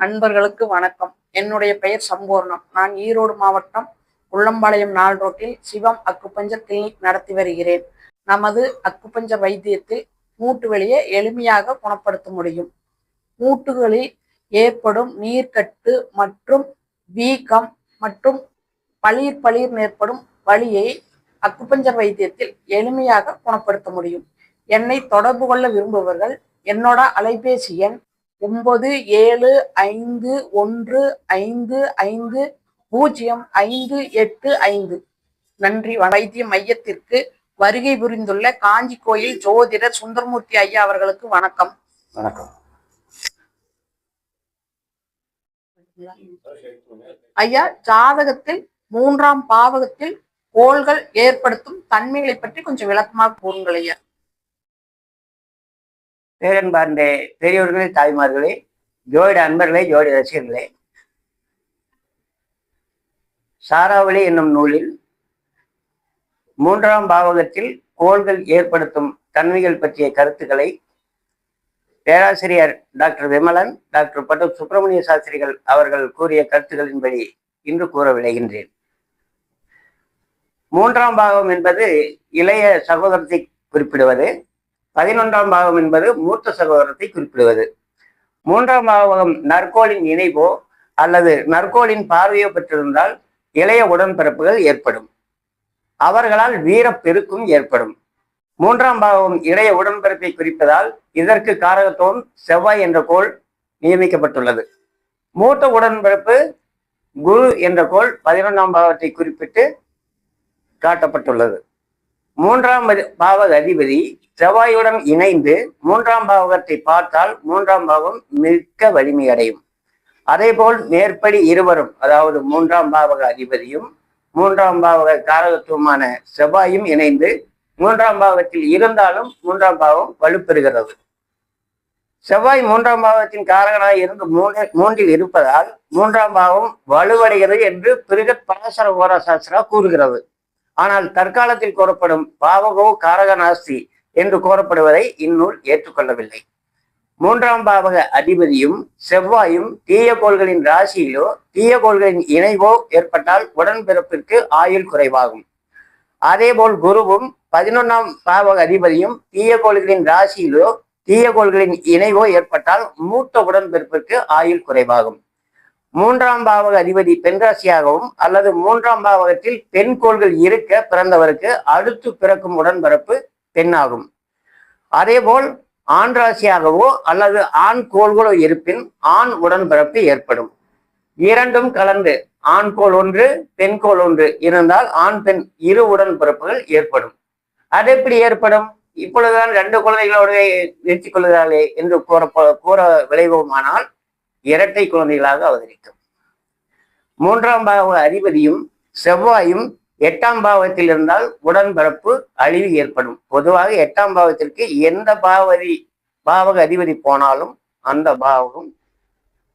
நண்பர்களுக்கு வணக்கம். என்னுடைய பெயர் சம்பூர்ணம். நான் ஈரோடு மாவட்டம் உள்ளம்பாளையம் நாள் ரோட்டில் சிவம் அக்குப்பஞ்சர் கிளினிக் நடத்தி வருகிறேன். நமது அக்குப்பஞ்சர் வைத்தியத்தில் மூட்டு வலியை எளிமையாக குணப்படுத்த முடியும். மூட்டுகளில் ஏற்படும் நீர்க்கட்டு மற்றும் வீக்கம் மற்றும் பளிர் பளிர் ஏற்படும் வலியை அக்குப்பஞ்சர் வைத்தியத்தில் எளிமையாக குணப்படுத்த முடியும். என்னை தொடர்பு கொள்ள விரும்புபவர்கள் என்னோட அலைபேசி எண் ஒன்பது ஏழு ஐந்து ஒன்று ஐந்து ஐந்து பூஜ்ஜியம் ஐந்து எட்டு ஐந்து. நன்றி. வைத்திய மையத்திற்கு வருகை புரிந்துள்ள காஞ்சி கோயில் ஜோதிடர் சுந்தரமூர்த்தி ஐயா அவர்களுக்கு வணக்கம். வணக்கம். ஐயா ஜாதகத்தில் மூன்றாம் பாவகத்தில் கோள்கள் ஏற்படுத்தும் தன்மைகளை பற்றி கொஞ்சம் விளக்கமாக கூறுங்கள் ஐயா. பேரன்பார்ந்த பெரியவர்களே தாய்மார்களே ஜோதிட அன்பர்களே ஜோதிட ரசிகர்களே. சாராவளி என்னும் நூலில் மூன்றாம் பாவகத்தில் கோள்கள் ஏற்படுத்தும் தன்மைகள் பற்றிய கருத்துக்களை பேராசிரியர் டாக்டர் விமலன் டாக்டர் பட்டு சுப்பிரமணிய சாஸ்திரிகள் அவர்கள் கூறிய கருத்துக்களின்படி இன்று கூற விளைகின்றேன் மூன்றாம் பாகம் என்பது இளைய சகோதரத்தை குறிப்பிடுவது. பதினொன்றாம் பாகம் என்பது மூத்த சகோதரத்தை குறிப்பிடுவது. மூன்றாம் பாகம் நற்கோளின் இணைவோ அல்லது நற்கோளின் பார்வையோ பெற்றிருந்தால் இளைய உடன்பிறப்புகள் ஏற்படும். அவர்களால் வீரப்பெருக்கும் ஏற்படும். மூன்றாம் பாகம் இளைய உடன்பிறப்பை குறிப்பதால் இதற்கு காரகத்துவம் செவ்வாய் என்ற கோள் நியமிக்கப்பட்டுள்ளது. மூத்த உடன்பிறப்பு குரு என்ற கோள் பதினொன்றாம் பாகத்தை குறிப்பிட்டு காட்டப்பட்டுள்ளது. மூன்றாம் பாவ பாவக அதிபதி செவ்வாயுடன் இணைந்து மூன்றாம் பாவகத்தை பார்த்தால் மூன்றாம் பாவம் மிக்க வலிமை அடையும் அதேபோல் மேற்படி இருவரும் அதாவது மூன்றாம் பாவக அதிபதியும் மூன்றாம் பாவக காரகத்துவமான செவ்வாயும் இணைந்து மூன்றாம் பாவகத்தில் இருந்தாலும் மூன்றாம் பாவம் வலுப்பெறுகிறது. செவ்வாய் மூன்றாம் பாவத்தின் காரகனாக இருந்து மூன்று மூன்றில் இருப்பதால் மூன்றாம் பாவம் வலுவடைகிறது என்று பிருகத் பராசர ஓரா சாஸ்திரா கூறுகிறது. ஆனால் தற்காலத்தில் கூறப்படும் பாவகோ காரகநாஸ்தி என்று கூறப்படுவதை இந்நூல் ஏற்றுக்கொள்ளவில்லை. மூன்றாம் பாவக அதிபதியும் செவ்வாயும் தீய கோள்களின் ராசியிலோ தீய கோள்களின் இணைவோ ஏற்பட்டால் உடன்பிறப்பிற்கு ஆயுள் குறைவாகும். அதேபோல் குருவும் பதினொன்றாம் பாவக அதிபதியும் தீய கோள்களின் ராசியிலோ தீய கோள்களின் இணைவோ ஏற்பட்டால் மூத்த உடன்பிறப்பிற்கு ஆயுள் குறைவாகும். மூன்றாம் பாவக அதிபதி பெண் ராசியாகவும் அல்லது மூன்றாம் பாவகத்தில் பெண் கோள்கள் இருக்க பிறந்தவருக்கு அடுத்து பிறக்கும் உடன்பிறப்பு பெண்ணாகும். அதேபோல் ஆண் ராசியாகவோ அல்லது ஆண் கோள்களோ இருப்பின் ஆண் உடன்பிறப்பு ஏற்படும். இரண்டும் கலந்து ஆண் கோள் ஒன்று பெண் கோள் ஒன்று இருந்தால் ஆண் பெண் இரு உடன்பிறப்புகள் ஏற்படும். அது எப்படி ஏற்படும்? இப்பொழுதுதான் ரெண்டு குழந்தைகளோடு நிறுத்திக் கொள்கிறார்களே என்று கூற கூற விளைவோமானால் இரட்டை குழந்தைகளாக அவதரிக்கும் மூன்றாம் பாவ அதிபதியும் செவ்வாயும் எட்டாம் பாவத்தில் இருந்தால் உடன்பிறப்பு அழிவு ஏற்படும். பொதுவாக எட்டாம் பாவத்திற்கு எந்த பாவதி பாவக அதிபதி போனாலும் அந்த பாவகம்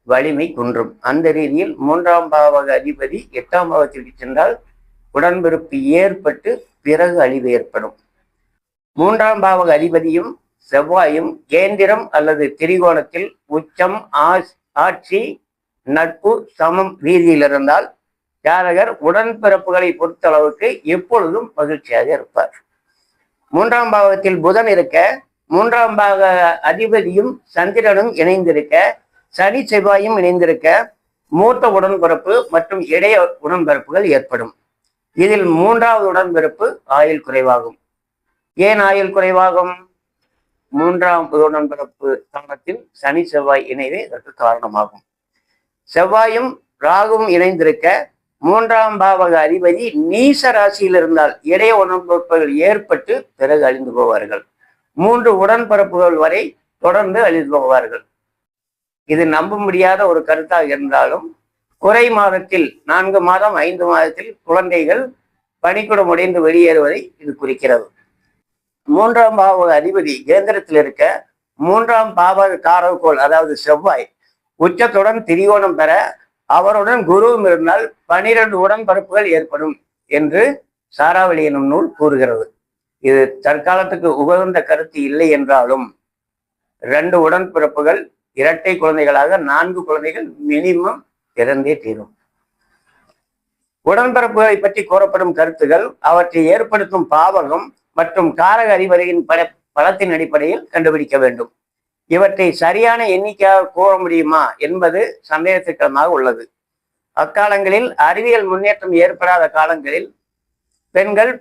வலிமை குன்றும். அந்த ரீதியில் மூன்றாம் பாவக அதிபதி எட்டாம் பாவத்திற்கு சென்றால் உடன்பிறப்பு ஏற்பட்டு பிறகு அழிவு ஏற்படும். மூன்றாம் பாவக அதிபதியும் செவ்வாயும் கேந்திரம் அல்லது திரிகோணத்தில் உச்சம் ஆஸ் ஆட்சி நட்பு சமம் ரீதியில் இருந்தால் ஜாதகர் உடன்பிறப்புகளை பொறுத்தளவுக்கு எப்பொழுதும் மகிழ்ச்சியாக இருப்பார். மூன்றாம் பாகத்தில் புதன் இருக்க மூன்றாம் பாக அதிபதியும் சந்திரனும் இணைந்திருக்க சனி செவ்வாயும் இணைந்திருக்க மூத்த உடன்பிறப்பு மற்றும் இடைய உடன்பிறப்புகள் ஏற்படும். இதில் மூன்றாவது உடன்பிறப்பு ஆயுள் குறைவாகும். ஏன் ஆயுள் குறைவாகும்? மூன்றாம் உடன்பிறப்பு தங்கத்தில் சனி செவ்வாய் இணைவே இதற்கு காரணமாகும். செவ்வாயும் ராகுவும் இணைந்திருக்க மூன்றாம் பாவக அதிபதி நீச ராசியில் இருந்தால் இடைய உடன்பிறப்புகள் ஏற்பட்டு பிறகு அழிந்து போவார்கள். மூன்று உடன்பரப்புகள் வரை தொடர்ந்து அழிந்து போவார்கள். இது நம்ப முடியாத ஒரு கருத்தாக இருந்தாலும் குறை மாதத்தில் நான்கு மாதம் ஐந்து மாதத்தில் குழந்தைகள் பணிக்குடம் உடைந்து வெளியேறுவதை இது குறிக்கிறது. மூன்றாம் பாவக அதிபதி கேந்திரத்தில் இருக்க மூன்றாம் பாவக காரகோள் அதாவது செவ்வாய் உச்சத்துடன் திரிகோணம் பெற அவருடன் குருவும் இருந்தால் பனிரெண்டு உடன்பரப்புகள் ஏற்படும் என்று சாராவளி எனும் நூல் கூறுகிறது. இது தற்காலத்துக்கு உகந்த கருத்து இல்லை என்றாலும் ரெண்டு உடன்பிறப்புகள் இரட்டை குழந்தைகளாக நான்கு குழந்தைகள் மினிமம் இறந்தே தீரும். உடன்பிறப்புகளை பற்றி கூறப்படும் கருத்துகள் அவற்றை ஏற்படுத்தும் பாவகம் மற்றும் காரக அறிவரையின் பல பலத்தின் அடிப்படையில் கண்டுபிடிக்க வேண்டும். இவற்றை சரியான எண்ணிக்கையாக கூற முடியுமா என்பது சந்தேகத்திற்கிடமாக உள்ளது. அக்காலங்களில் அறிவியல் முன்னேற்றம் ஏற்படாத காலங்களில் பெண்கள்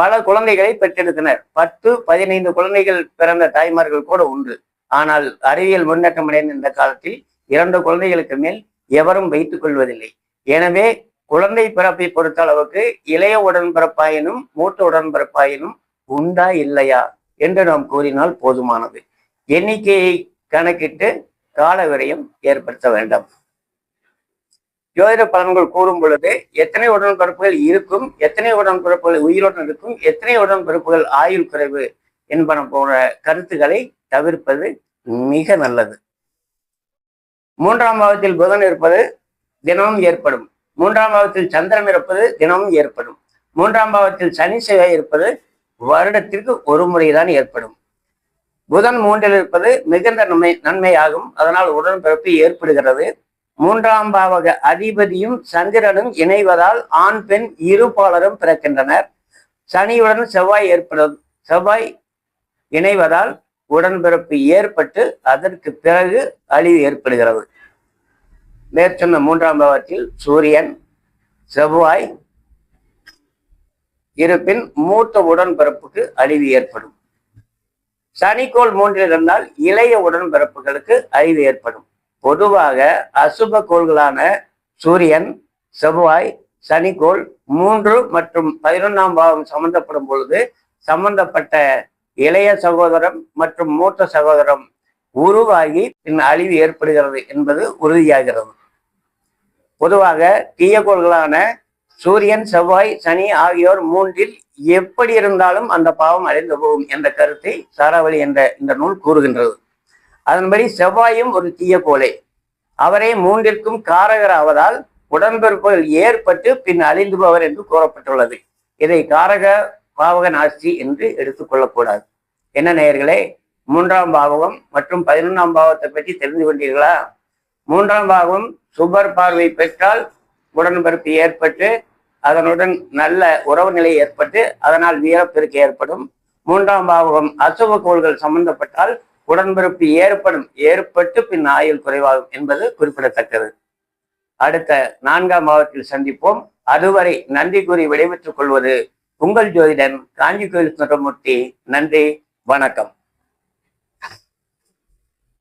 பல குழந்தைகளை பெற்றெடுத்தனர். பத்து பதினைந்து குழந்தைகள் பிறந்த தாய்மார்கள் கூட உண்டு. ஆனால் அறிவியல் முன்னேற்றம் அடைந்த இந்த காலத்தில் இரண்டு குழந்தைகளுக்கு மேல் எவரும் வைத்துக் கொள்வதில்லை. எனவே குழந்தை பிறப்பை பொறுத்த அளவுக்கு இளைய உடன்பிறப்பாயினும் மூத்த உடன்பிறப்பாயினும் உண்டா இல்லையா என்று நாம் கூறினால் போதுமானது. எண்ணிக்கையை கணக்கிட்டு கால விரயம் ஏற்படுத்த வேண்டாம். ஜோதிட பலன்கள் கூறும் பொழுது எத்தனை உடன்பிறப்புகள் இருக்கும் எத்தனை உடன்பிறப்புகள் உயிருடன் இருக்கும் எத்தனை உடன்பிறப்புகள் ஆயுள் குறைவு என்பன போன்ற கருத்துக்களை தவிர்ப்பது மிக நல்லது. மூன்றாம் பாவத்தில் புதன் இருப்பது தினமும் ஏற்படும். மூன்றாம் பாவத்தில் சந்திரன் இருப்பது தினமும் ஏற்படும். மூன்றாம் பாவத்தில் சனி செவ்வாய் இருப்பது வருடத்திற்கு ஒரு முறைதான் ஏற்படும். புதன் மூன்றில் இருப்பது மிகுந்த நன்மை நன்மையாகும். அதனால் உடன்பிறப்பு ஏற்படுகிறது. மூன்றாம் பாவக அதிபதியும் சந்திரனும் இணைவதால் ஆண் பெண் இருபாலரும் பிறக்கின்றனர். சனியுடன் செவ்வாய் ஏற்படும் செவ்வாய் இணைவதால் உடன்பிறப்பு ஏற்பட்டு அதற்கு பிறகு அழிவு ஏற்படுகிறது. மேற்சொன்ன மூன்றாம் பாவத்தில் சூரியன் செவ்வாய் இருப்பின் மூத்த உடன்பிறப்புக்கு அழிவு ஏற்படும். சனிக்கோள் மூன்றில் இருந்தால் இளைய உடன்பிறப்புகளுக்கு அழிவு ஏற்படும். பொதுவாக அசுப கோள்களான சூரியன் செவ்வாய் சனிக்கோள் மூன்று மற்றும் பதினொன்றாம் பாவம் சம்பந்தப்படும் பொழுது சம்பந்தப்பட்ட இளைய சகோதரம் மற்றும் மூத்த சகோதரம் உருவாகி பின் அழிவு ஏற்படுகிறது என்பது உறுதியாகிறது. பொதுவாக தீயக்கோள்களான சூரியன் செவ்வாய் சனி ஆகியோர் மூன்றில் எப்படி இருந்தாலும் அந்த பாவம் அடைந்து போகும் என்ற கருத்தை சாராவளி என்ற இந்த நூல் கூறுகின்றது. அதன்படி செவ்வாயும் ஒரு தீய அவரே மூன்றிற்கும் காரகர் ஆவதால் உடன்பிறப்புகள் ஏற்பட்டு பின் அழிந்துபவர் என்று கூறப்பட்டுள்ளது. இதை காரக பாவக நாசி என்று எடுத்துக்கொள்ளக்கூடாது என்ன நேயர்களே மூன்றாம் பாவகம் மற்றும் பதினொன்றாம் பாவத்தை பற்றி தெரிந்து கொண்டீர்களா? மூன்றாம் பாகம் சுபர் பார்வை பெற்றால் உடன்பிறப்பு ஏற்பட்டு அதனுடன் நல்ல உறவு நிலை ஏற்பட்டு அதனால் வீரப்பெருக்கு ஏற்படும். மூன்றாம் பாவகம் அசுவ கோள்கள் சம்பந்தப்பட்டால் உடன்பிறப்பு ஏற்படும். ஏற்பட்டு பின் ஆயுள் குறைவாகும் என்பது குறிப்பிடத்தக்கது. அடுத்த நான்காம் பாவத்தில் சந்திப்போம். அதுவரை நன்றி கூறி விடைபெற்றுக் கொள்வது உங்கள் ஜோதிடன் காஞ்சி கோயில் சுந்தரமூர்த்தி. நன்றி வணக்கம்.